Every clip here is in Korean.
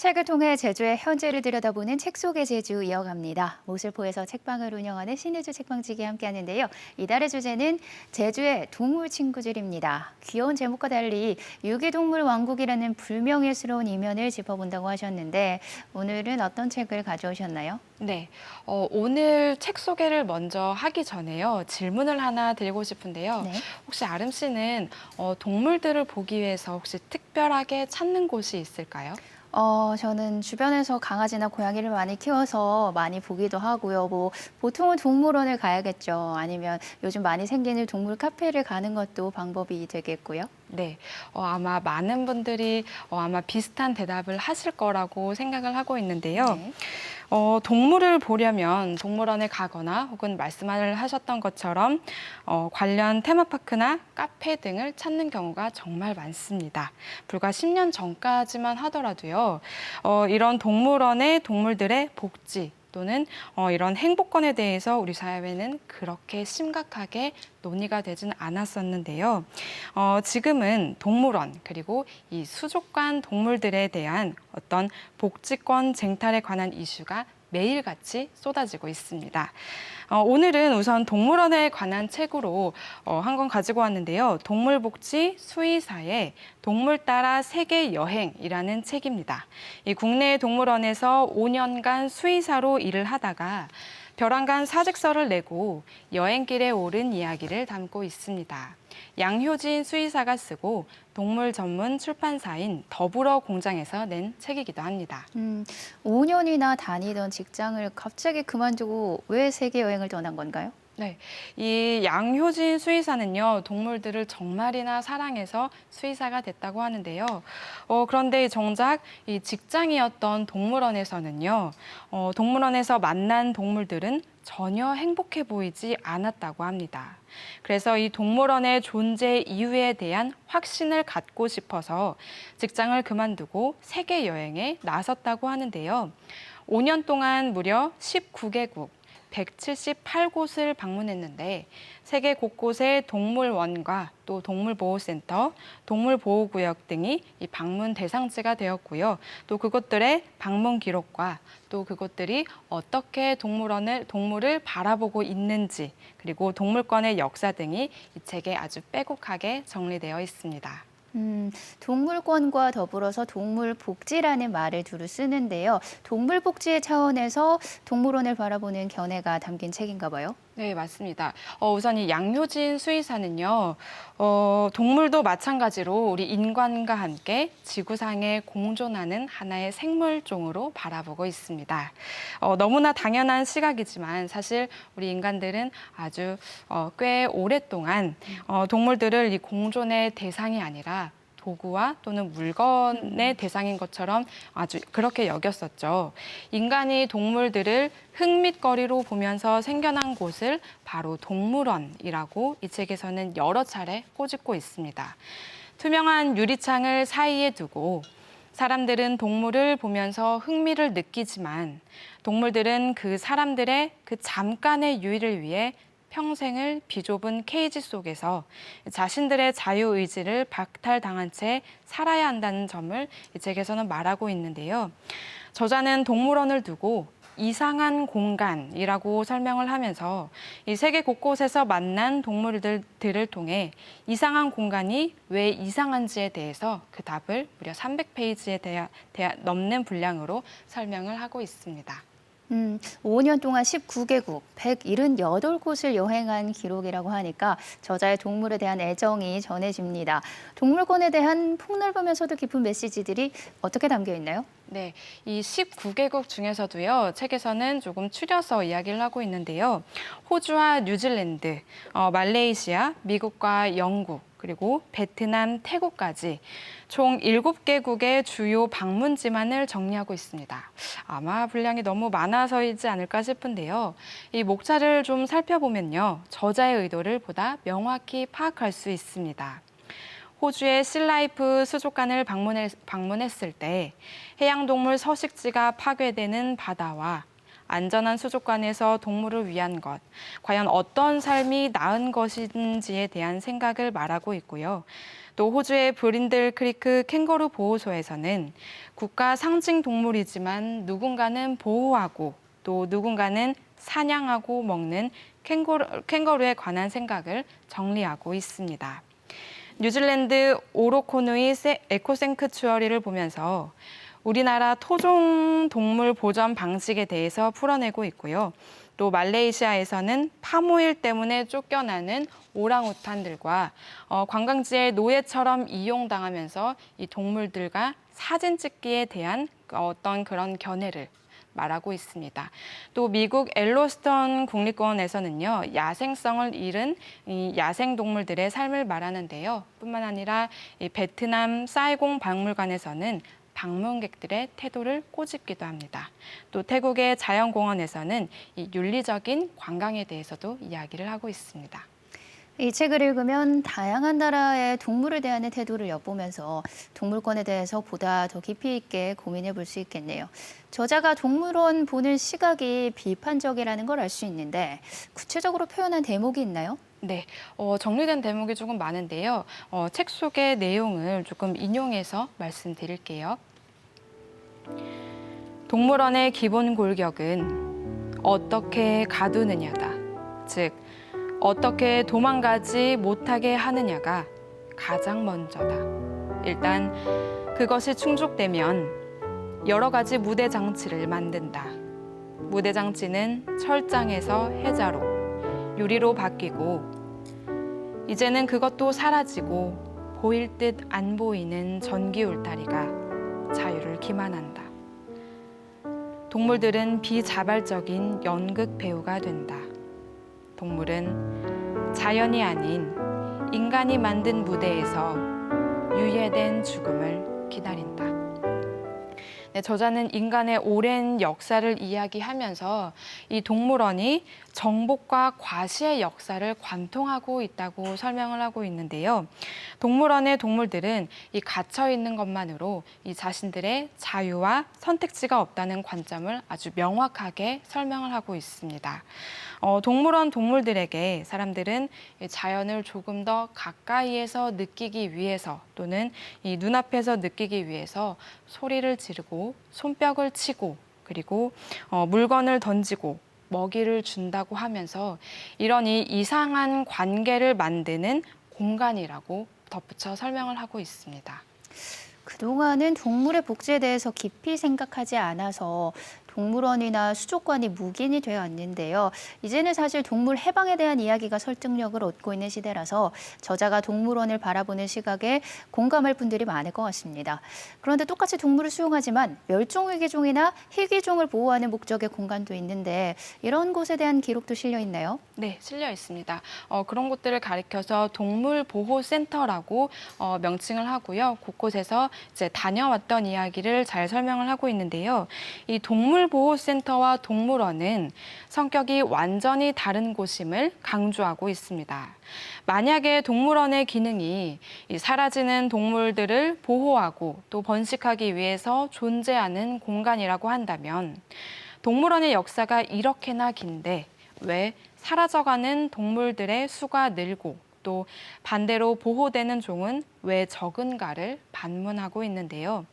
책을 통해 제주의 현재를 들여다보는 책 속의 제주 이어갑니다. 모슬포에서 책방을 운영하는 신혜주 책방지기 함께하는데요. 이달의 주제는 제주의 동물 친구들입니다. 귀여운 제목과 달리 유기동물 왕국이라는 불명예스러운 이면을 짚어본다고 하셨는데 오늘은 어떤 책을 가져오셨나요? 네, 어, 오늘 책 소개를 먼저 하기 전에요. 질문을 하나 드리고 싶은데요. 네. 혹시 아름 씨는 어, 동물들을 보기 위해서 혹시 특별하게 찾는 곳이 있을까요? 어, 저는 주변에서 강아지나 고양이를 많이 키워서 많이 보기도 하고요. 뭐, 보통은 동물원을 가야겠죠. 아니면 요즘 많이 생기는 동물 카페를 가는 것도 방법이 되겠고요. 네, 어, 아마 많은 분들이 어, 아마 비슷한 대답을 하실 거라고 생각을 하고 있는데요. 네. 어, 동물을 보려면 동물원에 가거나 혹은 말씀을 하셨던 것처럼 어, 관련 테마파크나 카페 등을 찾는 경우가 정말 많습니다. 불과 10년 전까지만 하더라도요, 어, 이런 동물원의 동물들의 복지 또는 어, 이런 행복권에 대해서 우리 사회는 그렇게 심각하게 논의가 되진 않았었는데요. 어, 지금은 동물원 그리고 이 수족관 동물들에 대한 어떤 복지권 쟁탈에 관한 이슈가 매일같이 쏟아지고 있습니다. 어, 오늘은 우선 동물원에 관한 책으로 어, 한 권 가지고 왔는데요. 동물복지 수의사의 동물 따라 세계 여행이라는 책입니다. 이 국내 동물원에서 5년간 수의사로 일을 하다가 벼랑간 사직서를 내고 여행길에 오른 이야기를 담고 있습니다. 양효진 수의사가 쓰고 동물 전문 출판사인 더불어 공장에서 낸 책이기도 합니다. 음, 5년이나 다니던 직장을 갑자기 그만두고 왜 세계 여행을 떠난 건가요? 네, 이 양효진 수의사는요 동물들을 정말이나 사랑해서 수의사가 됐다고 하는데요. 어, 그런데 정작 이 직장이었던 동물원에서는요, 어, 동물원에서 만난 동물들은 전혀 행복해 보이지 않았다고 합니다. 그래서 이 동물원의 존재 이유에 대한 확신을 갖고 싶어서 직장을 그만두고 세계 여행에 나섰다고 하는데요. 5년 동안 무려 19개국 178곳을 방문했는데 세계 곳곳의 동물원과 또 동물보호센터, 동물보호구역 등이 이 방문 대상지가 되었고요. 또 그것들의 방문 기록과 또 그것들이 어떻게 동물원을 동물을 바라보고 있는지 그리고 동물권의 역사 등이 이 책에 아주 빼곡하게 정리되어 있습니다. 음, 동물권과 더불어서 동물복지라는 말을 두루 쓰는데요. 동물복지의 차원에서 동물원을 바라보는 견해가 담긴 책인가 봐요. 네, 맞습니다. 어, 우선 이 양효진 수의사는요, 어, 동물도 마찬가지로 우리 인간과 함께 지구상에 공존하는 하나의 생물종으로 바라보고 있습니다. 어, 너무나 당연한 시각이지만 사실 우리 인간들은 아주 어, 꽤 오랫동안 어, 동물들을 이 공존의 대상이 아니라 도구와 또는 물건의 대상인 것처럼 아주 그렇게 여겼었죠. 인간이 동물들을 흙밑거리로 보면서 생겨난 곳을 바로 동물원이라고 이 책에서는 여러 차례 꼬집고 있습니다. 투명한 유리창을 사이에 두고 사람들은 동물을 보면서 흥미를 느끼지만 동물들은 그 사람들의 그 잠깐의 유의를 위해 평생을 비좁은 케이지 속에서 자신들의 자유 의지를 박탈당한 채 살아야 한다는 점을 이 책에서는 말하고 있는데요. 저자는 동물원을 두고 이상한 공간이라고 설명을 하면서 이 세계 곳곳에서 만난 동물들을 통해 이상한 공간이 왜 이상한지에 대해서 그 답을 무려 300페이지에 대하, 대하, 넘는 분량으로 설명을 하고 있습니다. 음, 5년 동안 19개국, 178곳을 여행한 기록이라고 하니까 저자의 동물에 대한 애정이 전해집니다. 동물권에 대한 폭넓으면서도 깊은 메시지들이 어떻게 담겨 있나요? 네, 이 19개국 중에서도요, 책에서는 조금 추려서 이야기를 하고 있는데요. 호주와 뉴질랜드, 어, 말레이시아, 미국과 영국, 그리고 베트남, 태국까지 총 7개국의 주요 방문지만을 정리하고 있습니다. 아마 분량이 너무 많아서이지 않을까 싶은데요. 이 목차를 좀 살펴보면요. 저자의 의도를 보다 명확히 파악할 수 있습니다. 호주의 실라이프 수족관을 방문했, 방문했을 때 해양동물 서식지가 파괴되는 바다와 안전한 수족관에서 동물을 위한 것, 과연 어떤 삶이 나은 것인지에 대한 생각을 말하고 있고요. 또 호주의 브린들 크리크 캥거루 보호소에서는 국가 상징 동물이지만 누군가는 보호하고 또 누군가는 사냥하고 먹는 캥거루, 캥거루에 관한 생각을 정리하고 있습니다. 뉴질랜드 오로코누이 세- 에코 생크추어리를 보면서 우리나라 토종 동물 보전 방식에 대해서 풀어내고 있고요. 또 말레이시아에서는 파모일 때문에 쫓겨나는 오랑우탄들과 어, 관광지의 노예처럼 이용당하면서 이 동물들과 사진 찍기에 대한 어떤 그런 견해를 말하고 있습니다. 또 미국 엘로스턴 국립공원에서는요 야생성을 잃은 이 야생 동물들의 삶을 말하는데요. 뿐만 아니라 이 베트남 사이공 박물관에서는 방문객들의 태도를 꼬집기도 합니다. 또 태국의 자연공원에서는 이 윤리적인 관광에 대해서도 이야기를 하고 있습니다. 이 책을 읽으면 다양한 나라의 동물을 대하는 태도를 엿보면서 동물권에 대해서 보다 더 깊이 있게 고민해 볼 수 있겠네요. 저자가 동물원 보는 시각이 비판적이라는 걸 알 수 있는데 구체적으로 표현한 대목이 있나요? 네, 어, 정리된 대목이 조금 많은데요. 어, 책 속의 내용을 조금 인용해서 말씀드릴게요. 동물원의 기본 골격은 어떻게 가두느냐다. 즉, 어떻게 도망가지 못하게 하느냐가 가장 먼저다. 일단 그것이 충족되면 여러 가지 무대 장치를 만든다. 무대 장치는 철장에서 해자로, 유리로 바뀌고 이제는 그것도 사라지고 보일 듯 안 보이는 전기 울타리가 자유를 기만한다. 동물들은 비자발적인 연극 배우가 된다. 동물은 자연이 아닌 인간이 만든 무대에서 유예된 죽음을 기다린다. 네, 저자는 인간의 오랜 역사를 이야기하면서 이 동물원이 정복과 과시의 역사를 관통하고 있다고 설명을 하고 있는데요. 동물원의 동물들은 이 갇혀 있는 것만으로 이 자신들의 자유와 선택지가 없다는 관점을 아주 명확하게 설명을 하고 있습니다. 어, 동물원 동물들에게 사람들은 이 자연을 조금 더 가까이에서 느끼기 위해서 또는 이 눈앞에서 느끼기 위해서 소리를 지르고 손뼉을 치고 그리고 어, 물건을 던지고 먹이를 준다고 하면서 이런 이 이상한 관계를 만드는 공간이라고 덧붙여 설명을 하고 있습니다. 그동안은 동물의 복지에 대해서 깊이 생각하지 않아서 동물원이나 수족관이 묵인이 되어 왔는데요. 이제는 사실 동물 해방에 대한 이야기가 설득력을 얻고 있는 시대라서 저자가 동물원을 바라보는 시각에 공감할 분들이 많을 것 같습니다. 그런데 똑같이 동물을 수용하지만 멸종위기종이나 희귀종을 보호하는 목적의 공간도 있는데 이런 곳에 대한 기록도 실려 있나요? 네, 실려 있습니다. 어, 그런 곳들을 가리켜서 동물보호센터라고 어, 명칭을 하고요. 곳곳에서 이제 다녀왔던 이야기를 잘 설명을 하고 있는데요. 이 동물 보호센터와 동물원은 성격이 완전히 다른 곳임을 강조하고 있습니다. 만약에 동물원의 기능이 이 사라지는 동물들을 보호하고 또 번식하기 위해서 존재하는 공간이라고 한다면 동물원의 역사가 이렇게나 긴데 왜 사라져가는 동물들의 수가 늘고 또 반대로 보호되는 종은 왜 적은가를 반문하고 있는데요.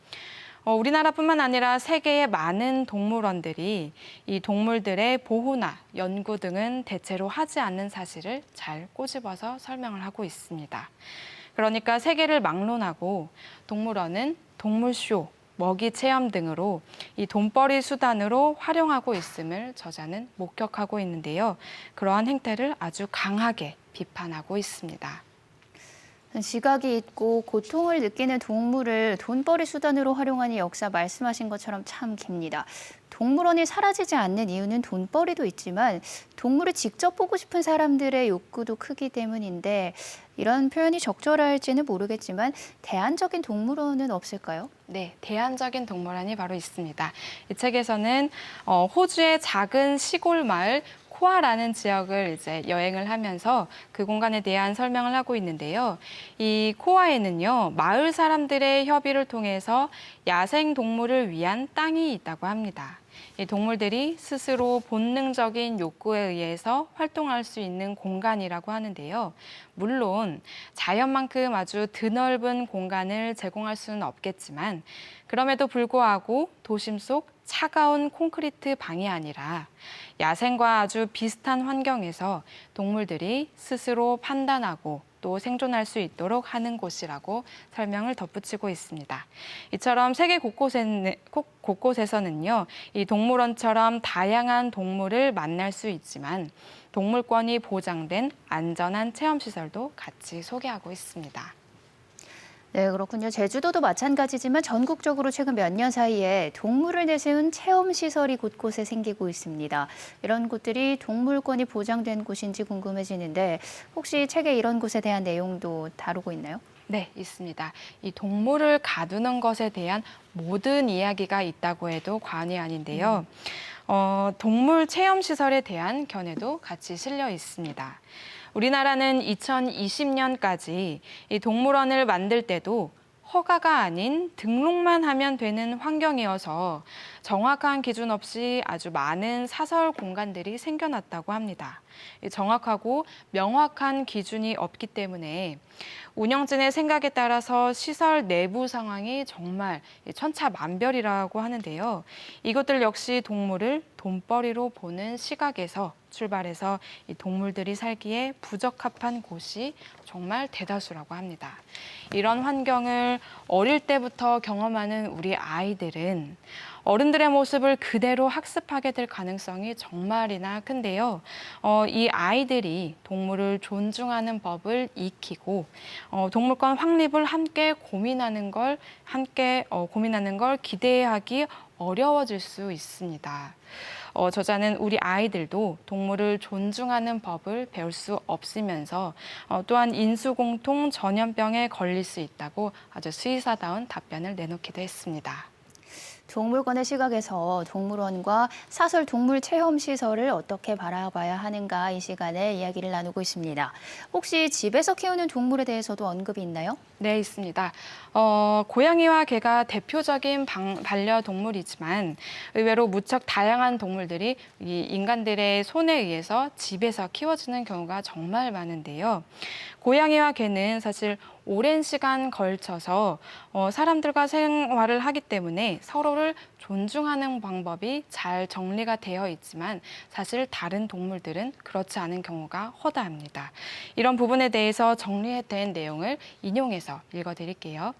어, 우리나라뿐만 아니라 세계의 많은 동물원들이 이 동물들의 보호나 연구 등은 대체로 하지 않는 사실을 잘 꼬집어서 설명을 하고 있습니다. 그러니까 세계를 막론하고 동물원은 동물쇼, 먹이 체험 등으로 이 돈벌이 수단으로 활용하고 있음을 저자는 목격하고 있는데요. 그러한 행태를 아주 강하게 비판하고 있습니다. 지각이 있고 고통을 느끼는 동물을 돈벌이 수단으로 활용하는 역사 말씀하신 것처럼 참 깁니다. 동물원이 사라지지 않는 이유는 돈벌이도 있지만 동물을 직접 보고 싶은 사람들의 욕구도 크기 때문인데 이런 표현이 적절할지는 모르겠지만 대안적인 동물원은 없을까요? 네, 대안적인 동물원이 바로 있습니다. 이 책에서는 어, 호주의 작은 시골 마을 코아라는 지역을 이제 여행을 하면서 그 공간에 대한 설명을 하고 있는데요. 이 코아에는요, 마을 사람들의 협의를 통해서 야생 동물을 위한 땅이 있다고 합니다. 이 동물들이 스스로 본능적인 욕구에 의해서 활동할 수 있는 공간이라고 하는데요. 물론 자연만큼 아주 드넓은 공간을 제공할 수는 없겠지만 그럼에도 불구하고 도심 속 차가운 콘크리트 방이 아니라 야생과 아주 비슷한 환경에서 동물들이 스스로 판단하고 또 생존할 수 있도록 하는 곳이라고 설명을 덧붙이고 있습니다. 이처럼 세계 곳곳에, 곳- 곳곳에서는요, 이 동물원처럼 다양한 동물을 만날 수 있지만 동물권이 보장된 안전한 체험시설도 같이 소개하고 있습니다. 네, 그렇군요. 제주도도 마찬가지지만 전국적으로 최근 몇 년 사이에 동물을 내세운 체험 시설이 곳곳에 생기고 있습니다. 이런 곳들이 동물권이 보장된 곳인지 궁금해지는데 혹시 책에 이런 곳에 대한 내용도 다루고 있나요? 네, 있습니다. 이 동물을 가두는 것에 대한 모든 이야기가 있다고 해도 과언이 아닌데요. 어, 동물 체험 시설에 대한 견해도 같이 실려 있습니다. 우리나라는 2020년까지 이 동물원을 만들 때도 허가가 아닌 등록만 하면 되는 환경이어서 정확한 기준 없이 아주 많은 사설 공간들이 생겨났다고 합니다. 이 정확하고 명확한 기준이 없기 때문에 운영진의 생각에 따라서 시설 내부 상황이 정말 천차만별이라고 하는데요. 이것들 역시 동물을 돈벌이로 보는 시각에서 출발해서 이 동물들이 살기에 부적합한 곳이 정말 대다수라고 합니다. 이런 환경을 어릴 때부터 경험하는 우리 아이들은 어른들의 모습을 그대로 학습하게 될 가능성이 정말이나 큰데요. 어, 이 아이들이 동물을 존중하는 법을 익히고 어, 동물권 확립을 함께 고민하는 걸 함께 어, 고민하는 걸 기대하기 어려워질 수 있습니다. 어, 저자는 우리 아이들도 동물을 존중하는 법을 배울 수 없으면서 어, 또한 인수공통 전염병에 걸릴 수 있다고 아주 수의사다운 답변을 내놓기도 했습니다. 동물권의 시각에서 동물원과 사설 동물 체험 시설을 어떻게 바라봐야 하는가 이 시간에 이야기를 나누고 있습니다. 혹시 집에서 키우는 동물에 대해서도 언급이 있나요? 네, 있습니다. 어, 고양이와 개가 대표적인 방- 반려동물이지만 의외로 무척 다양한 동물들이 이 인간들의 손에 의해서 집에서 키워지는 경우가 정말 많은데요. 고양이와 개는 사실 오랜 시간 걸쳐서 어, 사람들과 생활을 하기 때문에 서로를 존중하는 방법이 잘 정리가 되어 있지만 사실 다른 동물들은 그렇지 않은 경우가 허다합니다. 이런 부분에 대해서 정리된 내용을 인용해서 읽어드릴게요.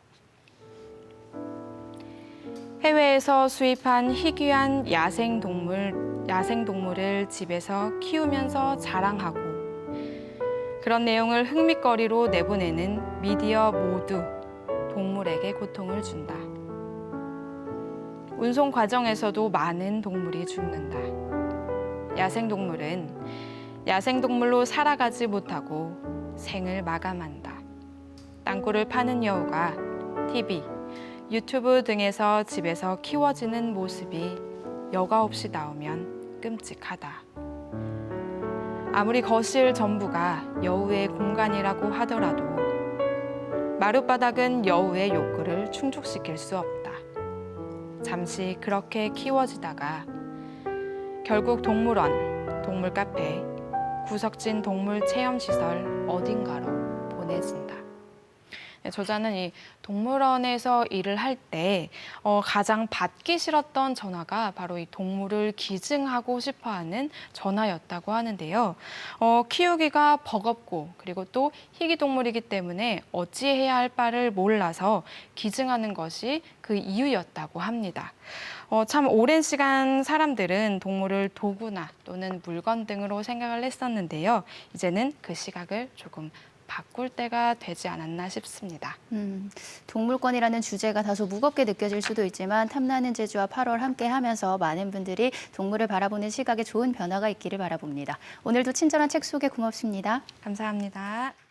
해외에서 수입한 희귀한 야생 동물, 야생 동물을 집에서 키우면서 자랑하고 그런 내용을 흥미거리로 내보내는 미디어 모두 동물에게 고통을 준다. 운송 과정에서도 많은 동물이 죽는다. 야생 동물은 야생 동물로 살아가지 못하고 생을 마감한다. 땅굴을 파는 여우가 TV, 유튜브 등에서 집에서 키워지는 모습이 여과 없이 나오면 끔찍하다. 아무리 거실 전부가 여우의 공간이라고 하더라도 마룻바닥은 여우의 욕구를 충족시킬 수 없다. 잠시 그렇게 키워지다가 결국 동물원, 동물 카페, 구석진 동물 체험 시설 어딘가로 보내진다. 네, 저자는 이 동물원에서 일을 할 때 어, 가장 받기 싫었던 전화가 바로 이 동물을 기증하고 싶어하는 전화였다고 하는데요. 어, 키우기가 버겁고 그리고 또 희귀 동물이기 때문에 어찌해야 할 바를 몰라서 기증하는 것이 그 이유였다고 합니다. 어, 참 오랜 시간 사람들은 동물을 도구나 또는 물건 등으로 생각을 했었는데요. 이제는 그 시각을 조금 바꿀 때가 되지 않았나 싶습니다. 음, 동물권이라는 주제가 다소 무겁게 느껴질 수도 있지만 탐나는 제주와 8월 함께 하면서 많은 분들이 동물을 바라보는 시각에 좋은 변화가 있기를 바라봅니다. 오늘도 친절한 책 소개 고맙습니다. 감사합니다.